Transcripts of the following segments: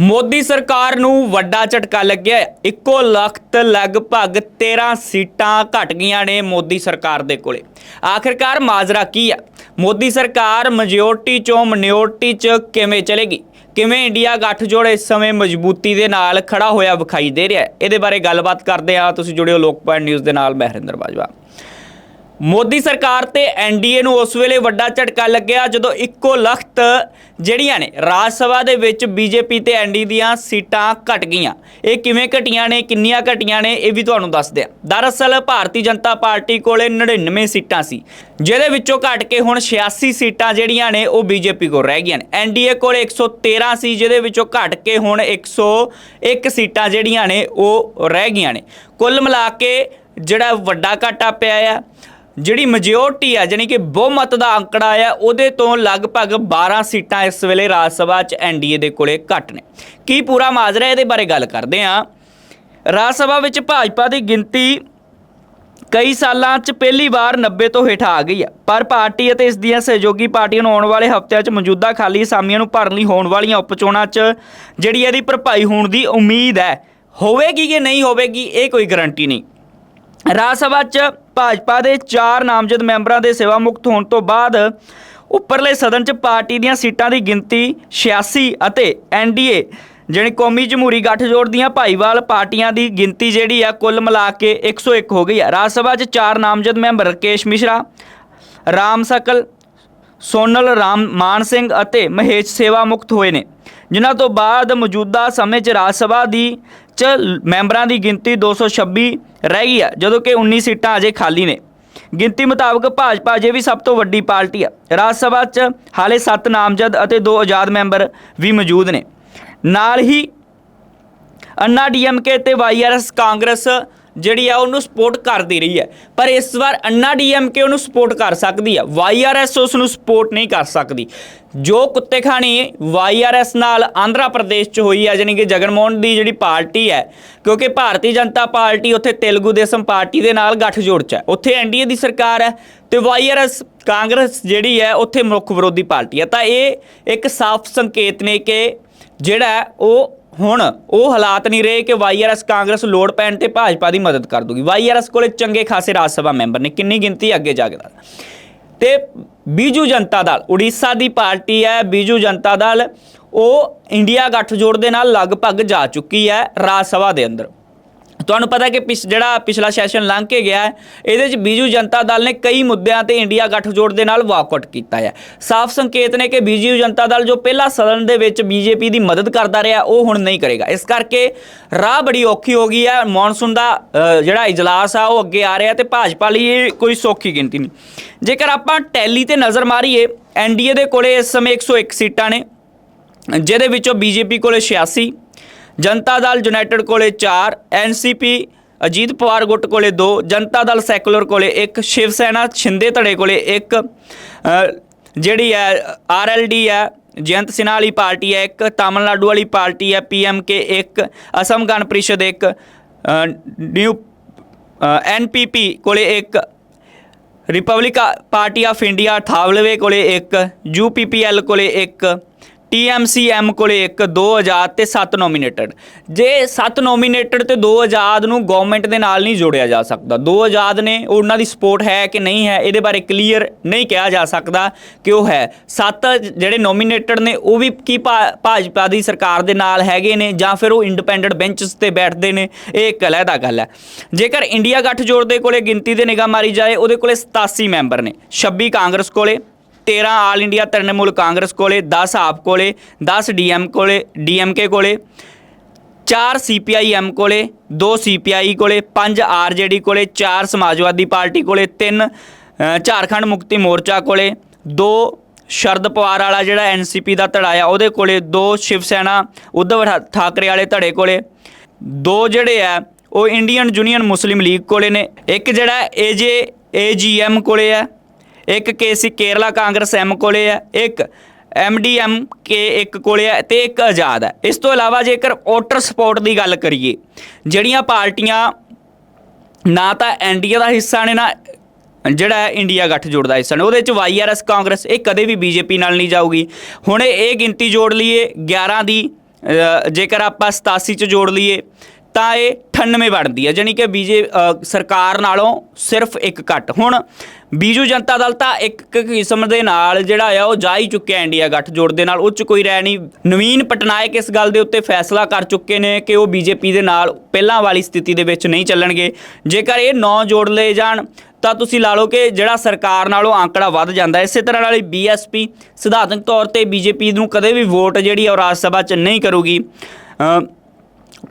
ਮੋਦੀ ਸਰਕਾਰ ਨੂੰ ਵੱਡਾ ਝਟਕਾ ਲੱਗਿਆ ਹੈ। ਇੱਕੋ ਲਖਤ ਲਗਭਗ 13 ਸੀਟਾਂ ਘਟ ਗਈਆਂ ਨੇ ਮੋਦੀ ਸਰਕਾਰ ਦੇ ਕੋਲੇ। ਆਖਿਰਕਾਰ ਮਾਜਰਾ ਕੀ ਹੈ ਮੋਦੀ ਸਰਕਾਰ ਮੈਜੋਰਟੀ ਚੋਂ ਮਿਨੋਰਟੀ ਚ ਕਿਵੇਂ ਚਲੇਗੀ? ਕਿਵੇਂ ਇੰਡੀਆ ਗੱਠਜੋੜ ਇਸ ਸਮੇਂ ਮਜ਼ਬੂਤੀ ਦੇ ਨਾਲ ਖੜਾ ਹੋਇਆ ਵਿਖਾਈ ਦੇ ਰਿਹਾ ਇਹਦੇ ਬਾਰੇ ਗੱਲਬਾਤ ਕਰਦੇ ਆ ਤੁਸੀਂ ਜੁੜਿਓ ਲੋਕ ਪੁਆਇੰਟ ਨਿਊਜ਼ ਦੇ ਨਾਲ ਮਹਿਰਿੰਦਰ ਬਾਜਵਾ। ਮੋਦੀ ਸਰਕਾਰ ਤੇ ਐਨਡੀਏ ਨੂੰ ਉਸ ਵੇਲੇ ਵੱਡਾ ਝਟਕਾ ਲੱਗਿਆ ਜਦੋਂ ਇੱਕੋ ਲਖਤ ਜਿਹੜੀਆਂ ਨੇ ਰਾਜ ਸਭਾ ਦੇ ਵਿੱਚ ਬੀਜੇਪੀ ਤੇ ਐਨਡੀ ਦੀਆਂ ਸੀਟਾਂ ਘਟ ਗਈਆਂ। ਇਹ ਕਿਵੇਂ ਘਟੀਆਂ ਨੇ, ਕਿੰਨੀਆਂ ਘਟੀਆਂ ਨੇ, ਇਹ ਵੀ ਤੁਹਾਨੂੰ ਦੱਸਦੇ ਆ ਦਰਅਸਲ ਭਾਰਤੀ ਜਨਤਾ ਪਾਰਟੀ ਕੋਲੇ 99 ਸੀਟਾਂ ਸੀ, ਜਿਹਦੇ ਵਿੱਚੋਂ ਘਟ ਕੇ ਹੁਣ 86 ਸੀਟਾਂ ਜਿਹੜੀਆਂ ਨੇ ਉਹ ਬੀਜੇਪੀ ਕੋਲ ਰਹਿ ਗਈਆਂ ਨੇ। ਐਨਡੀਏ ਕੋਲ 113 ਸੀ ਜਿਹਦੇ ਵਿੱਚੋਂ ਘਟ ਕੇ ਹੁਣ 101 ਸੀਟਾਂ ਜਿਹੜੀਆਂ ਨੇ ਉਹ ਰਹਿ ਗਈਆਂ ਨੇ। ਕੁੱਲ ਮਿਲਾ ਕੇ ਜਿਹੜਾ ਵੱਡਾ ਘਾਟਾ ਪਿਆ ਆ ਜਿਹੜੀ ਮੈਜੋਰਟੀ ਆ ਜਾਨੀ ਕਿ ਬਹੁਮਤ ਦਾ ਅੰਕੜਾ ਆ, ਉਹਦੇ ਤੋਂ ਲਗਭਗ 12 ਸੀਟਾਂ ਇਸ ਵੇਲੇ ਰਾਜ ਸਭਾ 'ਚ ਐਨਡੀਏ ਦੇ ਕੋਲੇ ਘੱਟ ਨੇ। ਕੀ ਪੂਰਾ ਮਾਜਰਾ ਇਹਦੇ ਬਾਰੇ ਗੱਲ ਕਰਦੇ ਆ। ਰਾਜ ਸਭਾ ਵਿੱਚ ਭਾਜਪਾ ਦੀ ਗਿਣਤੀ ਕਈ ਸਾਲਾਂ 'ਚ ਪਹਿਲੀ ਵਾਰ 90 ਤੋਂ ਹੇਠਾਂ ਆ ਗਈ ਹੈ ਪਰ ਪਾਰਟੀ ਅਤੇ ਇਸ ਦੀਆਂ ਸਹਿਯੋਗੀ ਪਾਰਟੀਆਂ ਨੂੰ ਆਉਣ ਵਾਲੇ ਹਫ਼ਤਿਆਂ 'ਚ ਮੌਜੂਦਾ ਖਾਲੀ ਅਸਾਮੀਆਂ ਨੂੰ ਭਰਨ ਲਈ ਹੋਣ ਵਾਲੀਆਂ ਉਪਚੋਣਾਂ 'ਚ ਜਿਹੜੀ ਇਹਦੀ ਭਰਪਾਈ ਹੋਣ ਦੀ ਉਮੀਦ ਹੈ। ਹੋਵੇਗੀ ਕਿ ਨਹੀਂ ਹੋਵੇਗੀ, ਇਹ ਕੋਈ ਗਾਰੰਟੀ ਨਹੀਂ। ਰਾਜ ਸਭਾ 'ਚ ਭਾਜਪਾ ਦੇ ਚਾਰ ਨਾਮਜ਼ਦ ਮੈਂਬਰਾਂ ਦੇ ਸੇਵਾ ਮੁਕਤ ਹੋਣ ਤੋਂ ਬਾਅਦ ਉੱਪਰਲੇ ਸਦਨ 'ਚ ਪਾਰਟੀ ਦੀਆਂ ਸੀਟਾਂ ਦੀ ਗਿਣਤੀ 86 ਅਤੇ ਐਨਡੀਏ ਜਿਹੜੀ ਕੌਮੀ ਜਮਹੂਰੀ ਗੱਠਜੋੜ ਦੀਆਂ ਭਾਈਵਾਲ ਪਾਰਟੀਆਂ ਦੀ ਗਿਣਤੀ ਜਿਹੜੀ ਆ, ਕੁੱਲ ਮਿਲਾ ਕੇ 101 ਹੋ ਗਈ ਆ। ਰਾਜ ਸਭਾ 'ਚ ਚਾਰ ਨਾਮਜ਼ਦ ਮੈਂਬਰ ਰਕੇਸ਼ ਮਿਸ਼ਰਾ, ਰਾਮ ਸਕਲ, ਸੋਨਲ ਰਾਮ ਮਾਨ ਸਿੰਘ ਅਤੇ ਮਹੇਸ਼ ਸੇਵਾ ਮੁਕਤ ਹੋਏ ਨੇ। ਜਿਨ੍ਹਾਂ ਤੋਂ ਬਾਅਦ ਮੌਜੂਦਾ ਸਮੇਂ 'ਚ ਰਾਜ ਸਭਾ ਦੀ ਚ ਮੈਂਬਰਾਂ ਦੀ ਗਿਣਤੀ 226 ਰਹਿ ਗਈ ਹੈ ਜਦੋਂ ਕਿ 19 ਸੀਟਾਂ ਅਜੇ ਖਾਲੀ ਨੇ। ਗਿਣਤੀ ਮੁਤਾਬਕ ਭਾਜਪਾ ਅਜੇ ਵੀ ਸਭ ਤੋਂ ਵੱਡੀ ਪਾਰਟੀ ਹੈ ਰਾਜ ਸਭਾ 'ਚ ਹਾਲੇ 7 ਨਾਮਜ਼ਦ ਅਤੇ 2 ਆਜ਼ਾਦ ਮੈਂਬਰ ਵੀ ਮੌਜੂਦ ਨੇ। ਨਾਲ ਹੀ ਅੰਨਾ ਡੀਐਮਕੇ ਤੇ ਵਾਈਆਰਐਸ ਕਾਂਗਰਸ ਜਿਹੜੀ ਆ ਉਹਨੂੰ ਸਪੋਰਟ ਕਰਦੀ ਰਹੀ ਹੈ। ਪਰ ਇਸ ਵਾਰ ਅੰਨਾ ਡੀਐਮਕੇ ਉਹਨੂੰ ਸਪੋਰਟ ਕਰ ਸਕਦੀ ਹੈ ਵਾਈਆਰਐਸ ਉਸ ਨੂੰ ਸਪੋਰਟ ਨਹੀਂ ਕਰ ਸਕਦੀ। ਜੋ ਕੁੱਤੇ ਕੁੱਤੇਖਾਣੀ ਵਾਈਆਰਐਸ ਨਾਲ ਆਂਧਰਾ ਪ੍ਰਦੇਸ਼ 'ਚ ਹੋਈ ਹੈ ਜਾਣੀ ਕਿ ਜਗਨਮੋਹਨ ਦੀ ਜਿਹੜੀ ਪਾਰਟੀ ਹੈ, ਕਿਉਂਕਿ ਭਾਰਤੀ ਜਨਤਾ ਪਾਰਟੀ ਉੱਥੇ ਤੇਲਗੂ ਦੇਸਮ ਪਾਰਟੀ ਦੇ ਨਾਲ ਗੱਠਜੋੜ 'ਚ ਹੈ। ਉੱਥੇ ਐਨਡੀਏ ਦੀ ਸਰਕਾਰ ਹੈ ਤੇ ਵਾਈਆਰਐਸ ਕਾਂਗਰਸ ਜਿਹੜੀ ਹੈ, ਉੱਥੇ ਮੁੱਖ ਵਿਰੋਧੀ ਪਾਰਟੀ ਹੈ। ਤਾਂ ਇਹ ਇੱਕ ਸਾਫ਼ ਸੰਕੇਤ ਨੇ ਕਿ ਜਿਹੜਾ ਉਹ ਹੁਣ ਉਹ ਹਾਲਾਤ ਨਹੀਂ ਰਹੇ ਕਿ ਵਾਈਆਰਐਸ ਕਾਂਗਰਸ ਲੋੜ ਪੈਣ ਤੇ ਭਾਜਪਾ ਦੀ ਮਦਦ ਕਰ ਦੂਗੀ। ਵਾਈਆਰਐਸ ਕੋਲੇ ਚੰਗੇ ਖਾਸੇ ਰਾਜ ਸਭਾ ਮੈਂਬਰ ਨੇ, ਕਿੰਨੀ ਗਿਣਤੀ ਅੱਗੇ ਜਾ ਕੇ ਤੇ ਬੀਜੂ ਜਨਤਾ ਦਲ, ਉੜੀਸਾ ਦੀ ਪਾਰਟੀ ਹੈ, ਬੀਜੂ ਜਨਤਾ ਦਲ, ਉਹ ਇੰਡੀਆ ਗੱਠਜੋੜ ਦੇ ਨਾਲ ਲਗਭਗ ਜਾ ਚੁੱਕੀ ਹੈ ਰਾਜ ਸਭਾ ਦੇ ਅੰਦਰ। ਤੁਹਾਨੂੰ ਪਤਾ ਕਿ ਪਿਛ, ਜਿਹੜਾ ਪਿਛਲਾ ਸੈਸ਼ਨ ਲੰਘ ਕੇ ਗਿਆ ਇਹਦੇ ਵਿੱਚ ਬੀਜੂ ਜਨਤਾ ਦਲ ਨੇ ਕਈ ਮੁੱਦਿਆਂ ਤੇ ਇੰਡੀਆ ਗੱਠਜੋੜ ਦੇ ਨਾਲ ਵਾਕਆਊਟ ਕੀਤਾ ਹੈ। ਸਾਫ਼ ਸੰਕੇਤ ਨੇ ਕਿ ਬੀਜੂ ਜਨਤਾ ਦਲ ਜੋ ਪਹਿਲਾ ਸਦਨ ਦੇ ਵਿੱਚ ਬੀਜੇਪੀ ਦੀ ਮਦਦ ਕਰਦਾ ਰਿਹਾ, ਉਹ ਹੁਣ ਨਹੀਂ ਕਰੇਗਾ। ਇਸ ਕਰਕੇ ਰਾਹ ਬੜੀ ਔਖੀ ਹੋ ਗਈ ਹੈ। ਮੌਨਸੂਨ ਦਾ ਜਿਹੜਾ ਇਜਲਾਸ ਆ, ਉਹ ਅੱਗੇ ਆ ਰਿਹਾ ਤੇ ਭਾਜਪਾ ਲਈ ਕੋਈ ਸੌਖੀ ਗਿਣਤੀ ਨਹੀਂ। ਜੇਕਰ ਆਪਾਂ ਟੈਲੀ ਤੇ ਨਜ਼ਰ ਮਾਰੀਏ ਐਨਡੀਏ ਦੇ ਕੋਲੇ ਇਸ ਸਮੇਂ 101 ਸੀਟਾਂ ਨੇ, ਜਿਹਦੇ ਵਿੱਚੋਂ ਬੀਜੇਪੀ ਕੋਲੇ 86 ਜਨਤਾ ਦਲ ਯੂਨਾਈਟਿਡ ਕੋਲੇ 4 ਐਨਸੀਪੀ ਅਜੀਤ ਪਵਾਰ ਗੁੱਟ ਕੋਲੇ 2 ਜਨਤਾ ਦਲ ਸੈਕੂਲਰ ਕੋਲੇ 1 ਸ਼ਿਵ ਸੈਨਾ ਛਿੰਦੇ ਧੜੇ ਕੋਲੇ 1 ਜਿਹੜੀ ਹੈ ਆਰਐਲਡੀ ਹੈ, ਜਯੰਤ ਸਿਨਹਾ ਵਾਲੀ ਪਾਰਟੀ ਹੈ ਇੱਕ, ਤਾਮਿਲਨਾਡੂ ਵਾਲੀ ਪਾਰਟੀ ਹੈ ਪੀਐਮਕੇ ਇੱਕ, ਅਸਮ ਗਣ ਪ੍ਰੀਸ਼ਦ 1 ਨਿਊ ਐਨਪੀਪੀ ਕੋਲੇ ਇੱਕ, republic, party of India, Athawale ਕੋਲੇ 1 ਯੂਪੀਪੀਐਲ ਕੋਲੇ ਇੱਕ ਟੀਐਮਸੀਐਮ ਕੋਲੇ ਇੱਕ 2 ਆਜ਼ਾਦ ਤੇ 7 ਨੋਮੀਨੇਟਡ ਜੇ 7 ਨੋਮੀਨੇਟਡ ਤੇ 2 ਆਜ਼ਾਦ ਨੂੰ ਗਵਰਨਮੈਂਟ ਦੇ ਨਾਲ ਨਹੀਂ ਜੋੜਿਆ ਜਾ ਸਕਦਾ 2 ਆਜ਼ਾਦ ਨੇ ਉਹਨਾਂ ਦੀ ਸਪੋਰਟ ਹੈ ਕਿ ਨਹੀਂ ਹੈ, ਇਹਦੇ ਬਾਰੇ ਕਲੀਅਰ ਨਹੀਂ ਕਿਹਾ ਜਾ ਸਕਦਾ ਕਿ ਉਹ ਹੈ। 7 ਜਿਹੜੇ ਨੋਮੀਨੇਟਡ ਨੇ, ਉਹ ਵੀ ਕੀ ਭਾ- ਭਾਜਪਾ ਦੀ ਸਰਕਾਰ ਦੇ ਨਾਲ ਹੈਗੇ ਨੇ, ਜਾਂ ਫਿਰ ਉਹ ਇੰਡੀਪੈਂਡੈਂਟ ਬੈਂਚਸ ਤੇ ਬੈਠਦੇ ਨੇ, ਇਹ ਇੱਕ ਅਲੱਗਾ ਗੱਲ ਹੈ। ਜੇਕਰ ਇੰਡੀਆ ਗੱਠਜੋੜ ਦੇ ਕੋਲੇ ਗਿਣਤੀ ਦੇ ਨਿਗਾਹ ਮਾਰੀ ਜਾਏ, ਉਹਦੇ ਕੋਲੇ 87 ਮੈਂਬਰ ਨੇ। 26 ਕਾਂਗਰਸ ਕੋਲੇ 13 ਆਲ ਇੰਡੀਆ ਤ੍ਰਿਣਮੂਲ ਕਾਂਗਰਸ ਕੋਲੇ 10 ਆਪ ਕੋਲੇ 10 ਡੀਐਮ ਕੋਲੇ, ਡੀਐਮਕੇ ਕੋਲੇ 4 ਸੀਪੀਆਈਐਮ ਕੋਲੇ 2 ਸੀਪੀਆਈ ਕੋਲੇ 5 ਆਰਜੇਡੀ ਕੋਲੇ 4 ਸਮਾਜਵਾਦੀ ਪਾਰਟੀ ਕੋਲੇ 3 ਝਾਰਖੰਡ ਮੁਕਤੀ ਮੋਰਚਾ ਕੋਲੇ 2 ਸ਼ਰਦ ਪਵਾਰ ਵਾਲਾ ਜਿਹੜਾ ਐਨਸੀਪੀ ਦਾ ਧੜਾ ਆ, ਉਹਦੇ ਕੋਲੇ 2 ਸ਼ਿਵ ਸੈਨਾ ਉद्धਵ ਠਾਕਰੇ ਵਾਲੇ ਧੜੇ ਕੋਲੇ, ਦੋ ਜਿਹੜੇ ਆ, ਉਹ ਇੰਡੀਅਨ ਯੂਨੀਅਨ ਮੁਸਲਿਮ ਲੀਗ ਕੋਲੇ ਨੇ, ਇੱਕ ਜਿਹੜਾ ਏਜੇ ਏਜੀਐਮ ਕੋਲੇ ਆ ਇੱਕ ਕੇਸੀ ਕੇਰਲਾ ਕਾਂਗਰਸ ਐਮ ਕੋਲੇ ਹੈ ਇੱਕ ਐਮਡੀਐਮ ਕੇ ਇੱਕ ਕੋਲੇ ਹੈ ਤੇ ਇੱਕ ਆਜ਼ਾਦ ਹੈ ਇਸ ਤੋਂ ਇਲਾਵਾ ਜੇਕਰ ਵੋਟਰ ਸਪੋਰਟ ਦੀ ਗੱਲ ਕਰੀਏ, ਜਿਹੜੀਆਂ ਪਾਰਟੀਆਂ ਨਾ ਤਾਂ ਐਨਡੀਏ ਦਾ ਹਿੱਸਾ ਨੇ ਨਾ ਜਿਹੜਾ ਹੈ ਇੰਡੀਆ ਗੱਠਜੋੜ ਦਾ ਹਿੱਸਾ ਨੇ, ਉਹਦੇ ਵਿੱਚ ਵਾਈਆਰਐਸ ਕਾਂਗਰਸ, ਇਹ ਕਦੇ ਵੀ ਬੀਜੇਪੀ ਨਾਲ ਨਹੀਂ ਜਾਊਗੀ। ਹੁਣ ਇਹ ਗਿਣਤੀ ਜੋੜ ਲਈਏ 11 ਦੀ ਜੇਕਰ ਆਪਾਂ 87 ਚ ਜੋੜ ਲਈਏ ਤਾਂ ਇਹ 98 ਬਣਦੀ ਹੈ ਜਾਣੀ ਕਿ ਬੀਜੇ ਅ, ਸਰਕਾਰ ਨਾਲੋਂ ਸਿਰਫ ਇੱਕ ਘੱਟ। ਹੁਣ ਬੀਜੂ ਜਨਤਾ ਦਲ ਤਾਂ ਇੱਕ ਕਿਸਮ ਦੇ ਨਾਲ ਜਿਹੜਾ ਆ ਉਹ ਜਾ ਹੀ ਚੁੱਕਿਆ ਇੰਡੀਆ ਗੱਠਜੋੜ ਦੇ ਨਾਲ ਉਹ 'ਚ ਕੋਈ ਰਹਿ ਨਹੀਂ। ਨਵੀਨ ਪਟਨਾਇਕ ਇਸ ਗੱਲ ਦੇ ਉੱਤੇ ਫੈਸਲਾ ਕਰ ਚੁੱਕੇ ਨੇ ਕਿ ਉਹ ਬੀਜੇਪੀ ਦੇ ਨਾਲ ਪਹਿਲਾਂ ਵਾਲੀ ਸਥਿਤੀ ਦੇ ਵਿੱਚ ਨਹੀਂ ਚੱਲਣਗੇ। ਜੇਕਰ ਇਹ ਨੌ ਜੋੜ ਲਏ ਜਾਣ ਤਾਂ ਤੁਸੀਂ ਲਾ ਲਓ ਕਿ ਜਿਹੜਾ ਸਰਕਾਰ ਨਾਲੋਂ ਆંકੜਾ ਵੱਧ ਜਾਂਦਾ ਇਸੇ ਤਰ੍ਹਾਂ ਨਾਲ ਬੀਐਸਪੀ ਸਿਧਾਂਤਕ ਤੌਰ ਤੇ ਬੀਜੇਪੀ ਨੂੰ ਕਦੇ ਵੀ ਵੋਟ ਜਿਹੜੀ ਆ ਉਹ ਰਾਜ ਸਭਾ 'ਚ ਨਹੀਂ ਕਰੂਗੀ।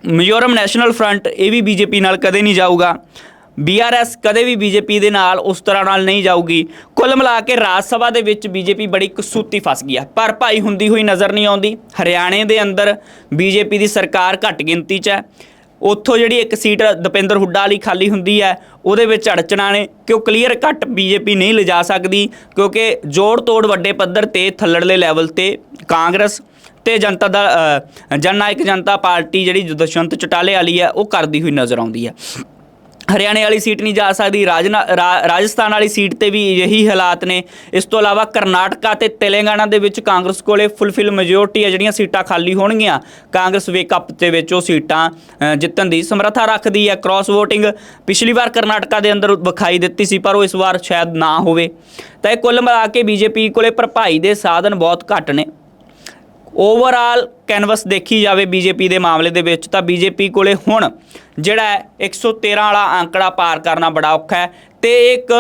ਮਿਜ਼ੋਰਮ ਨੈਸ਼ਨਲ ਫਰੰਟ ਇਹ ਵੀ ਬੀਜੇਪੀ ਨਾਲ ਕਦੇ ਨਹੀਂ ਜਾਊਗਾ। ਬੀਆਰਐਸ ਕਦੇ ਵੀ ਬੀਜੇਪੀ ਦੇ ਨਾਲ ਉਸ ਤਰ੍ਹਾਂ ਨਾਲ ਨਹੀਂ ਜਾਊਗੀ। ਕੁੱਲ ਮਿਲਾ ਕੇ ਰਾਜ ਸਭਾ ਦੇ ਵਿੱਚ ਬੀਜੇਪੀ ਬੜੀ ਕਸੂਤੀ ਫਸ ਗਈ ਹੈ ਪਰ ਭਾਈ ਹੁੰਦੀ ਹੋਈ ਨਜ਼ਰ ਨਹੀਂ ਆਉਂਦੀ। ਹਰਿਆਣੇ ਦੇ ਅੰਦਰ ਬੀਜੇਪੀ ਦੀ ਸਰਕਾਰ ਘੱਟ ਗਿਣਤੀ 'ਚ ਹੈ। ਉੱਥੋਂ ਜਿਹੜੀ ਇੱਕ ਸੀਟ ਦਪਿੰਦਰ ਹੁੱਡਾ ਵਾਲੀ ਖਾਲੀ ਹੁੰਦੀ ਹੈ, ਉਹਦੇ ਵਿੱਚ ਅੜਚਣਾ ਨੇ। ਕਿ ਉਹ ਕਲੀਅਰ ਕੱਟ ਬੀਜੇਪੀ ਨਹੀਂ ਲਿਜਾ ਸਕਦੀ? ਕਿਉਂਕਿ ਜੋੜ ਤੋੜ ਵੱਡੇ ਪੱਧਰ ਤੇ ਥੱਲੜਲੇ ਲੈਵਲ ਤੇ ਕਾਂਗਰਸ ਤੇ ਜਨਤਾ ਦਾ ਅ, ਜਨ ਨਾਇਕ ਜਨਤਾ ਪਾਰਟੀ ਜਿਹੜੀ ਦੁਸ਼ਵੰਤ ਚਟਾਲੇ ਵਾਲੀ ਹੈ ਉਹ ਕਰਦੀ ਹੋਈ ਨਜ਼ਰ ਆਉਂਦੀ ਹੈ। ਹਰਿਆਣੇ ਵਾਲੀ ਸੀਟ ਨਹੀਂ ਜਾ ਸਕਦੀ ਰਾਜਨਾ- ਰਾਜਸਥਾਨ ਵਾਲੀ ਸੀਟ ਤੇ ਵੀ ਇਹੀ ਹਾਲਾਤ ਨੇ। ਇਸ ਤੋਂ ਇਲਾਵਾ ਕਰਨਾਟਕਾ ਤੇ ਤੇਲੰਗਾਨਾ ਦੇ ਵਿੱਚ ਕਾਂਗਰਸ ਕੋਲੇ ਫੁੱਲਫਿਲ ਮੈਜੋਰਟੀ ਹੈ ਜਿਹੜੀਆਂ ਸੀਟਾਂ ਖਾਲੀ ਹੋਣਗੀਆਂ। ਕਾਂਗਰਸ ਵੇਕਅਪ ਦੇ ਵਿੱਚ ਉਹ ਸੀਟਾਂ ਜਿੱਤਣ ਦੀ ਸਮਰੱਥਾ ਰੱਖਦੀ ਹੈ। ਕ੍ਰਾਸ VOTING ਪਿਛਲੀ ਵਾਰ ਕਰਨਾਟਕਾ ਦੇ ਅੰਦਰ ਵਿਖਾਈ ਦਿੱਤੀ ਸੀ ਪਰ ਉਹ ਇਸ ਵਾਰ ਸ਼ਾਇਦ ਨਾ ਹੋਵੇ। ਤਾਂ ਇਹ ਕੁੱਲ ਮਿਲਾ ਕੇ ਬੀਜੇਪੀ ਕੋਲੇ ਭਰਪਾਈ ਦੇ ਸਾਧਨ ਬਹੁਤ ਘੱਟ ਨੇ। ਓਵਰਆਲ ਕੈਨਵਸ ਦੇਖੀ ਜਾਵੇ ਬੀਜੇਪੀ ਦੇ ਮਾਮਲੇ ਦੇ ਵਿੱਚ ਤਾਂ ਬੀਜੇਪੀ ਕੋਲੇ ਹੁਣ ਜਿਹੜਾ ਹੈ 113 ਵਾਲਾ ਅੰਕੜਾ ਪਾਰ ਕਰਨਾ ਬੜਾ ਔਖਾ ਹੈ ਤੇ ਇੱਕ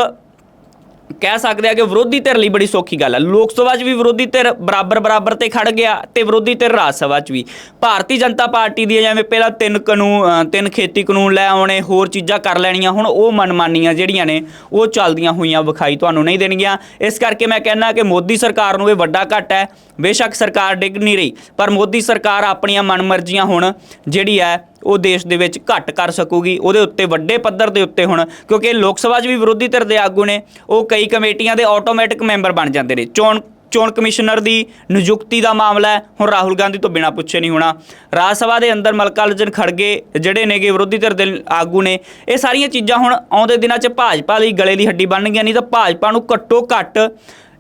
ਕਹਿ ਸਕਦੇ ਆ ਕਿ ਵਿਰੋਧੀ ਧਿਰ ਲਈ ਬੜੀ ਸੌਖੀ ਗੱਲ ਹੈ ਲੋਕ ਸਭਾ 'ਚ ਵੀ ਵਿਰੋਧੀ ਧਿਰ ਬਰਾਬਰ ਬਰਾਬਰ ਤੇ ਖੜ ਗਿਆ ਤੇ ਵਿਰੋਧੀ ਧਿਰ ਰਾਜ ਸਭਾ 'ਚ ਵੀ। ਭਾਰਤੀ ਜਨਤਾ ਪਾਰਟੀ ਦੀ ਜਿਵੇਂ ਪਹਿਲਾਂ ਤਿੰਨ ਕਾਨੂੰਨ ਤਿੰਨ ਖੇਤੀ ਕਾਨੂੰਨ ਲੈ ਆਉਣੇ, ਹੋਰ ਚੀਜ਼ਾਂ ਕਰ ਲੈਣੀਆਂ, ਹੁਣ ਉਹ ਮਨਮਾਨੀਆਂ ਜਿਹੜੀਆਂ ਨੇ, ਉਹ ਚੱਲਦੀਆਂ ਹੋਈਆਂ ਵਿਖਾਈ ਤੁਹਾਨੂੰ ਨਹੀਂ ਦੇਣਗੀਆਂ। ਇਸ ਕਰਕੇ ਮੈਂ ਕਹਿੰਦਾ ਕਿ ਮੋਦੀ ਸਰਕਾਰ ਨੂੰ ਇਹ ਵੱਡਾ ਘਟ ਹੈ। ਬੇਸ਼ੱਕ ਸਰਕਾਰ ਡਿੱਗ ਨਹੀਂ ਰਹੀ, ਪਰ ਮੋਦੀ ਸਰਕਾਰ ਆਪਣੀਆਂ ਮਨਮਰਜ਼ੀਆਂ ਹੁਣ ਜਿਹੜੀ ਹੈ ਉਹ ਦੇਸ਼ ਦੇ ਵਿੱਚ ਘੱਟ ਕਰ ਸਕੂਗੀ, ਉਹਦੇ ਉੱਤੇ ਵੱਡੇ ਪੱਧਰ ਦੇ ਉੱਤੇ ਹੁਣ, ਕਿਉਂਕਿ ਲੋਕ ਸਭਾ 'ਚ ਵੀ ਵਿਰੋਧੀ ਧਿਰ ਦੇ ਆਗੂ ਨੇ, ਉਹ ਕਈ ਕਮੇਟੀਆਂ ਦੇ ਆਟੋਮੈਟਿਕ ਮੈਂਬਰ ਬਣ ਜਾਂਦੇ ਨੇ। ਚੋਣ ਚੋਣ ਕਮਿਸ਼ਨਰ ਦੀ ਨਿਯੁਕਤੀ ਦਾ ਮਾਮਲਾ ਹੈ, ਹੁਣ ਰਾਹੁਲ ਗਾਂਧੀ ਤੋਂ ਬਿਨਾਂ ਪੁੱਛੇ ਨਹੀਂ ਹੋਣਾ। ਰਾਜ ਸਭਾ ਦੇ ਅੰਦਰ ਮਲਕਾਰਜਨ ਖੜਗੇ ਜਿਹੜੇ ਨੇਗੇ ਵਿਰੋਧੀ ਧਿਰ ਦੇ ਆਗੂ ਨੇ, ਇਹ ਸਾਰੀਆਂ ਚੀਜ਼ਾਂ ਹੁਣ ਆਉਂਦੇ ਦਿਨਾਂ 'ਚ ਭਾਜਪਾ ਲਈ ਗਲੇ ਦੀ ਹੱਡੀ ਬਣ ਗਈਆਂ ਨਹੀਂ ਤਾਂ ਭਾਜਪਾ ਨੂੰ ਘੱਟੋ ਘੱਟ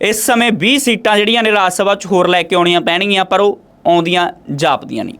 ਇਸ ਸਮੇਂ 20 ਸੀਟਾਂ ਜਿਹੜੀਆਂ ਨੇ ਰਾਜ ਸਭਾ 'ਚ ਹੋਰ ਲੈ ਕੇ ਆਉਣੀਆਂ ਪੈਣਗੀਆਂ, ਪਰ ਉਹ ਆਉਂਦੀਆਂ ਜਾਪਦੀਆਂ ਨਹੀਂ।